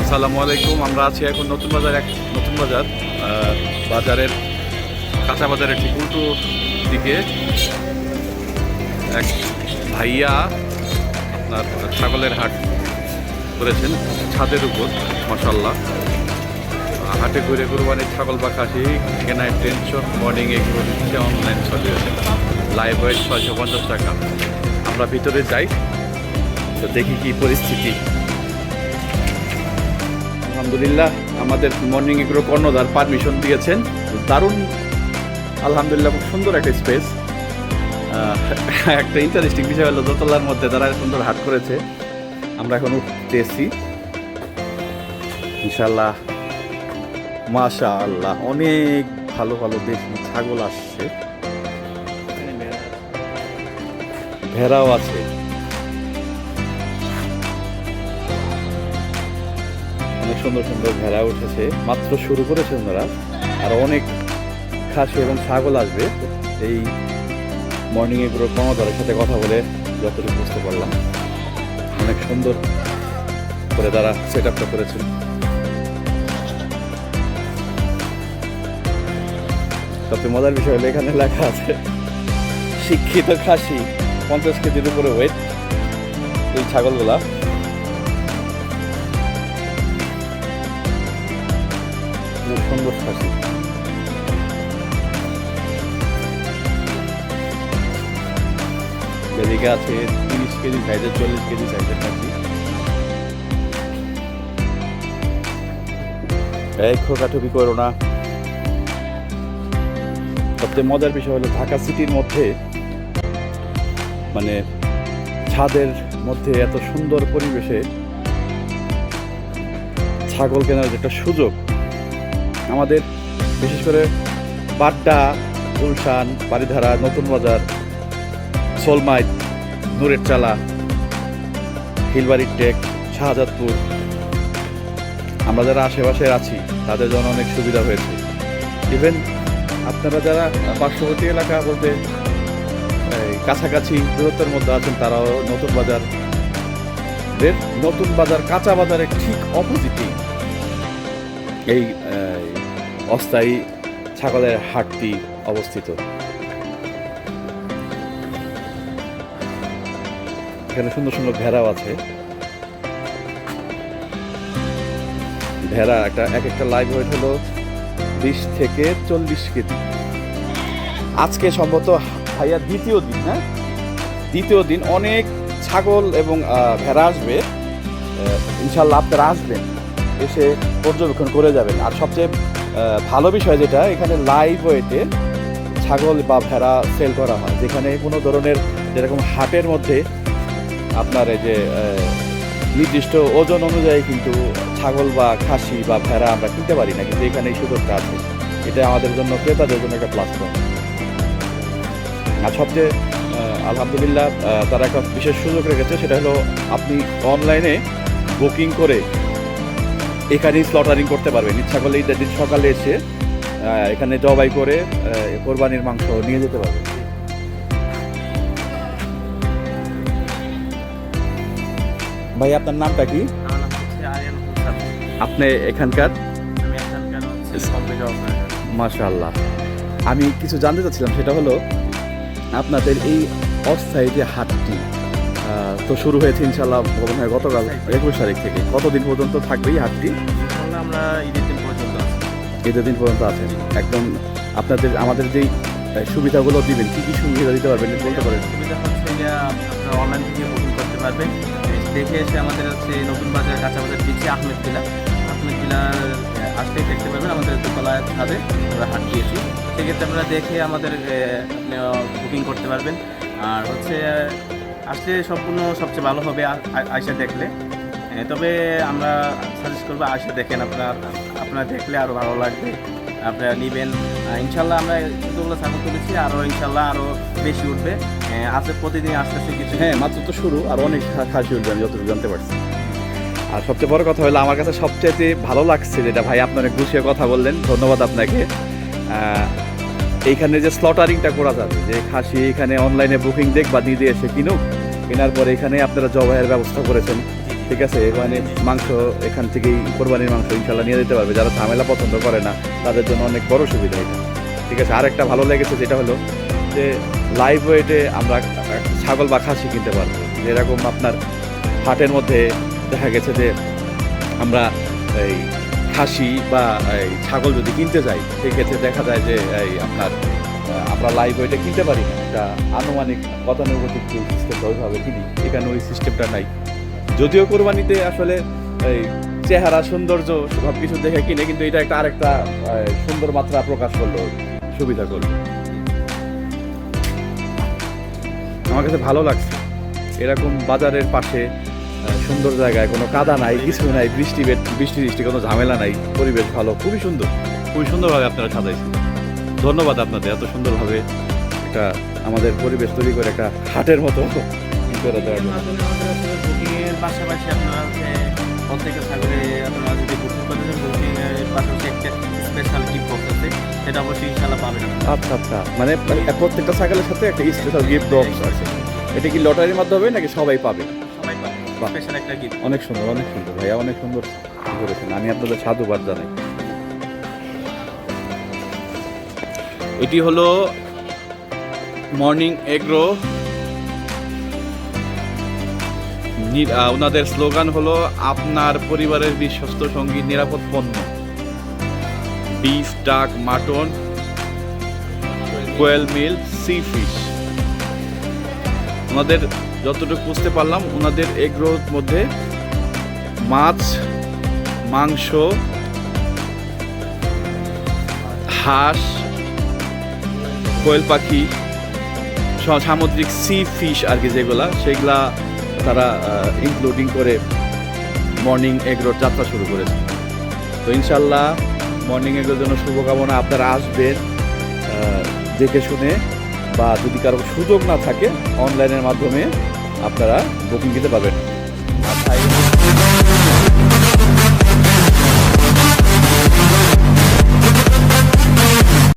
আসসালামু আলাইকুম, আমরা আছি এখন নতুন বাজার এক নতুন বাজার বাজারের কাঁচা বাজারের ঠিক উল্টো দিকে। এক ভাইয়া আপনার ছাগলের হাট করেছেন, ছাদের উপর মশাল্লাহ হাটে ঘুরে কুরবানির ছাগল বা খাসি কেনায় টেনশন মর্নিং এগুলো দিচ্ছে অনলাইন চলিয়েছে লাইভ ওয়েট ছয়শো পঞ্চাশ টাকা। আমরা ভিতরে যাই, তো দেখি কি পরিস্থিতি। আলহামদুলিল্লাহ, আমাদের মর্নিং এগ্রো কর্ণধার পারমিশন দিয়েছেন। দারুণ, আলহামদুলিল্লাহ, খুব সুন্দর একটা স্পেস একটা ইন্টারেস্টিং বিষয় হলো, দোতলার মধ্যে তারা সুন্দর হাট করেছে। আমরা এখন উঠতেছি। ইনশাল্লাহ মাশা আল্লাহ অনেক ভালো ভালো দেশি ছাগল আসছে। ভেড়াও আছে। অনেক সুন্দর সুন্দর ভেড়া উঠেছে। মাত্র শুরু করেছে ওনারা। আর অনেক খাসি এবং ছাগল আসবে। এই মর্নিং এগুলো কর্মধারের সাথে কথা বলে যতটুকু বুঝতে পারলাম। অনেক সুন্দর করে তারা সেট আপটা করেছেন। সবচেয়ে মজার বিষয় হলো এখানে লেখা আছে, শিক্ষিত খাসি পঞ্চাশ কেজির উপরে ওয়েট এই ছাগলগুলা। খুব সুন্দর খাসি এদিকে আছে তিরিশ কেজি সাইজের, চল্লিশ কেজি সাইজের খাসি। এই খোকাঠুকি করো না। সবচেয়ে মজার বিষয় হলো ঢাকা সিটির মধ্যে মানে ছাদের মধ্যে এত সুন্দর পরিবেশে ছাগল কেনার একটা সুযোগ আমাদের, বিশেষ করে বাড্ডা, গুলশান বাড়িধারা নতুন বাজার সোলমাইট নুরের চালা, হিলবাড়ির টেক শাহজাদপুর, আমরা যারা আশেপাশে আছি, তাদের জন্য অনেক সুবিধা হয়েছে। ইভেন আপনারা যারা পার্শ্ববর্তী এলাকা বলতে কাছাকাছি দূরত্বের মধ্যে আছেন, তারাও নতুন বাজার নতুন বাজার, কাঁচা বাজারের ঠিক অপোজিটেই এই অস্থায়ী ছাগলের হাটটি অবস্থিত। এখানে সুন্দর সুন্দর ভেড়াও আছে। ভেড়া একটা, এক একটা লাইভ ওয়েট হলো বিশ থেকে চল্লিশ কেজি। আজকে সম্ভবত ভাইয়া দ্বিতীয় দিন হ্যাঁ? দ্বিতীয় দিন অনেক ছাগল এবং ভেড়া আসবে। ইনশাল্লাহ আপনারা আসবেন। এসে পর্যবেক্ষণ করে যাবেন। আর সবচেয়ে ভালো বিষয় যেটা, এখানে লাইভ ওয়েটে ছাগল বা ভেড়া সেল করা হয়। যেখানে কোনো ধরনের যেরকম হাটের মধ্যে আপনার এই যে নির্দিষ্ট ওজন অনুযায়ী কিন্তু ছাগল বা খাসি বা ভেড়া আমরা কিনতে পারি না, কিন্তু এখানে এই সুযোগটা আছে। এটা আমাদের জন্য, ক্রেতাদের জন্য একটা পয়েন্ট আর সবচেয়ে আলহামদুলিল্লাহ তারা একটা বিশেষ সুযোগ রেখেছে, সেটা হলো আপনি অনলাইনে বুকিং করে এখানেই স্লটারিং করতে পারবেন ইচ্ছা করলে ঈদের দিন সকালে এসে এখানে জবাই করে কোরবানির মাংস নিয়ে যেতে পারবেন ভাই আপনার নামটা কি? আপনি এখানকার? মাশাআল্লাহ। আমি কিছু জানতে চাচ্ছিলাম সেটা হলো আপনাদের এই অস্থায়ী যে হাটটি আহ, তো শুরু হয়েছে ইনশাল্লাহ মনে হয় গতকাল একুশ তারিখ থেকে। কতদিন পর্যন্ত থাকবে এই হাটটি? আমরা ঈদের দিন পর্যন্ত আছি। ঈদের দিন পর্যন্ত আছে একদম আপনাদের আমাদের যেই সুবিধাগুলো দিবেন কি কি সুবিধা দিতে পারবেন বলতে পারেন? সুবিধা হচ্ছে আপনারা অনলাইন থেকে বুকিং করতে পারবেন। দেখে এসে আমাদের হচ্ছে নতুন বাজার কাঁচা বাজার দিচ্ছি আহমেদ কিলা আহমেদ কিলার আসলেই দেখতে পাবেন আমাদের দোতলায় ছাদে আমরা হাট দিয়েছি। সেক্ষেত্রে আপনারা দেখে আমাদের বুকিং করতে পারবেন। আর হচ্ছে আসলে সম্পূর্ণ সবচেয়ে ভালো হবে আয়সা দেখলে। তবে আমরা সাজেস্ট করব আয়সা দেখেন, আপনার আপনার দেখলে আরও ভালো লাগবে, আপনারা নেবেন। ইনশাল্লাহ আমরা যতগুলো ছাগল তুলেছি আরও ইনশাল্লাহ আরও বেশি উঠবে। আছে প্রতিদিন আস্তে আস্তে কিছু হ্যাঁ মাত্র তো শুরু, আর অনেক খাসি উঠবে, আমি যতটুকু জানতে পারছি। আর সবচেয়ে বড় কথা হলো, আমার কাছে সবচেয়ে ভালো লাগছে যেটা ভাই আপনি অনেক গুছিয়ে কথা বললেন, ধন্যবাদ আপনাকে। এইখানে যে স্লটারিংটা করা যাবে, যে খাসি এখানে অনলাইনে বুকিং দেখ বা দিদি এসে কিনুক, কেনার পরে এখানে আপনারা জবাইয়ের ব্যবস্থা করেছেন। ঠিক আছে? মানে মাংস এখান থেকেই, কোরবানির মাংস ইনশাল্লাহ নিয়ে যেতে পারবে। যারা ঝামেলা পছন্দ করে না, তাদের জন্য অনেক বড় সুবিধা এটা, ঠিক আছে? আর একটা ভালো লেগেছে যেটা হলো যে লাইভ ওয়েটে আমরা ছাগল বা খাসি কিনতে পারব। যেরকম আপনার হাটের মধ্যে দেখা গেছে যে, আমরা এই খাসি বা, এই, ছাগল যদি কিনতে যাই, সেক্ষেত্রে দেখা যায় যে, এই, আপনার আমরা লাইভ ওয়েটে কিনতে পারি না। একটা আনুমানিক গতানুগতিক যে সিস্টেমটা ওইভাবে কিনি, এখানে ওই সিস্টেমটা নাই। যদিও কোরবানিতে আসলে, এই, চেহারা, সৌন্দর্য সব কিছু দেখে কিনে, কিন্তু এটা একটা আরেকটা সুন্দর মাত্রা প্রকাশ করল, সুবিধা করল। আমার কাছে ভালো লাগছে। এরকম বাজারের পাশে সুন্দর জায়গায় কোনো কাদা নাই কিছু নাই বৃষ্টি বৃষ্টি বৃষ্টি কোনো ঝামেলা নাই পরিবেশ ভালো খুবই সুন্দর। খুবই সুন্দরভাবে আপনারা সাজাইছেন। ধন্যবাদ আপনাদের এত সুন্দরভাবে একটা আমাদের পরিবেশ তৈরি করে একটা হাটের মতো করে দেওয়ার জন্য। মাধ্যমে আমাদের আসলে বুকিংয়ের পাশাপাশি আপনারা হচ্ছে প্রত্যেকটা আপনারা যদি বুকিং করতে চান পাশাপাশি একটা স্পেশাল গিফট বক্স আছে সেটা অবশ্যই ইনশাল্লাহ পাবেন আচ্ছা আচ্ছা। মানে মানে প্রত্যেকটা ছাগলের সাথে একটা স্পেশাল গিফট বক্স আছে। এটা কি লটারির মাধ্যমে নাকি সবাই পাবে? সবাই পাবে। স্পেশাল একটা গিফট অনেক সুন্দর অনেক সুন্দর ভাইয়া অনেক সুন্দর করেছেন। আমি আপনাদের সাধুবাদ জানাই। এটি হলো মর্নিং এগ্রো। ওনাদের স্লোগান হলো আপনার পরিবারের বিশ্বস্ত সঙ্গী নিরাপদ পণ্য। Beef duck mutton quail meal sea fish. ওনাদের যতটুকু বুঝতে পারলাম, ওনাদের এগ্রোর মধ্যে মাছ, মাংস, হাঁস, কোয়েল পাখি সামুদ্রিক সি ফিশ আর কি যেগুলা, সেগুলা তারা ইনক্লুডিং করে মর্নিং এগ্রোর যাত্রা শুরু করেছে। তো ইনশাল্লাহ মর্নিং এগ্রোর জন্য শুভকামনা আপনারা আসবেন দেখে শুনে বা যদি কারও সুযোগ না থাকে অনলাইনের মাধ্যমে আপনারা বুকিং দিতে পারবেন।